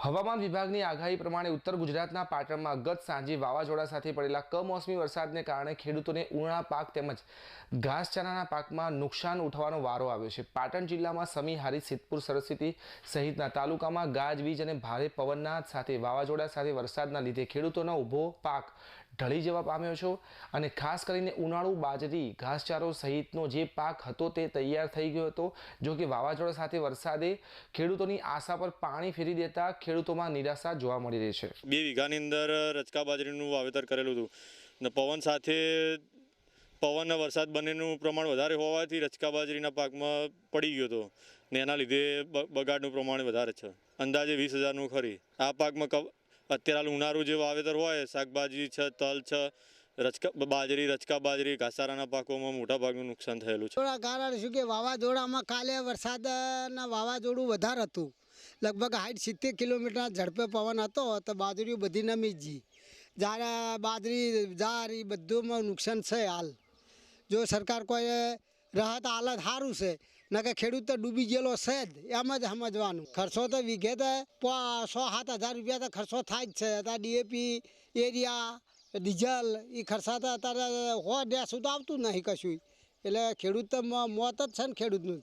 હવામાન વિભાગની આગાહી પ્રમાણે ઉત્તર ગુજરાતના પાટણમાં ગત સાંજે વાવાઝોડા સાથે પડેલા કમોસમી વરસાદને કારણે ખેડૂતોને ઉણા પાક તેમજ ઘાસચારાના પાકમાં નુકસાન ઉઠવાનો વારો આવ્યો છે. પાટણ જિલ્લામાં સમીહારી સિદ્ધપુર સરસ્વતી સહિતના તાલુકામાં ગાજવીજ અને ભારે પવનના સાથે વાવાઝોડા સાથે વરસાદના લીધે ખેડૂતોનો ઊભો પાક ઢળી જવા પામ્યો છે અને ખાસ કરીને ઉનાળુ બાજરી, ઘાસચારો સહિતનો જે પાક હતો તે તૈયાર થઈ ગયો હતો. જો કે વાવાઝોડા સાથે વરસાદે ખેડૂતોની આશા પર પાણી ફેરી દેતા ખેડૂતોમાં નિરાશા જોવા મળી રહી છે. બે વીઘાની અંદર રચકા બાજરીનું વાવેતર કરેલું હતું. ને પવન સાથે પવન વરસાદ બંનેનું પ્રમાણ વધારે હોવાથી રચકા બાજરીના પાકમાં પડી ગયો હતો. ને એના લીધે બગાડનું પ્રમાણ વધારે છે. અંદાજે વીસ હજારનું ખરી. આ પાકમાં અત્યારે હાલ ઉનાળુ જે વાવેતર હોય શાકભાજી છે તલ છે રચકા બાજરી રચકા બાજરી ઘાસારાના પાકોમાં મોટા ભાગનું નુકસાન થયેલું છે. કારણ શું કે વાવાઝોડામાં કાલે વરસાદના વાવાઝોડું વધારે હતું. લગભગ સાઠ સિત્તેર કિલોમીટરના ઝડપે પવન હતો તો બાજરીઓ બધી નમી જી જ્યારે બાજરી જાર એ બધુંમાં નુકસાન છે હાલ. જો સરકાર કોઈ રાહત હાલત સારું છે, ન કે ખેડૂત તો ડૂબી ગયેલો છે જ, એમ જ સમજવાનું. ખર્ચો તો વીઘે તો સો સાત હજાર રૂપિયા તો ખર્ચો થાય જ છે. અત્યારે ડીએપી, એરિયા, ડીઝલ એ ખર્ચા તો અત્યારે હો ડેસું તો આવતું નહીં કશું. એટલે ખેડૂત તો મોત જ છે ને ખેડૂતનું.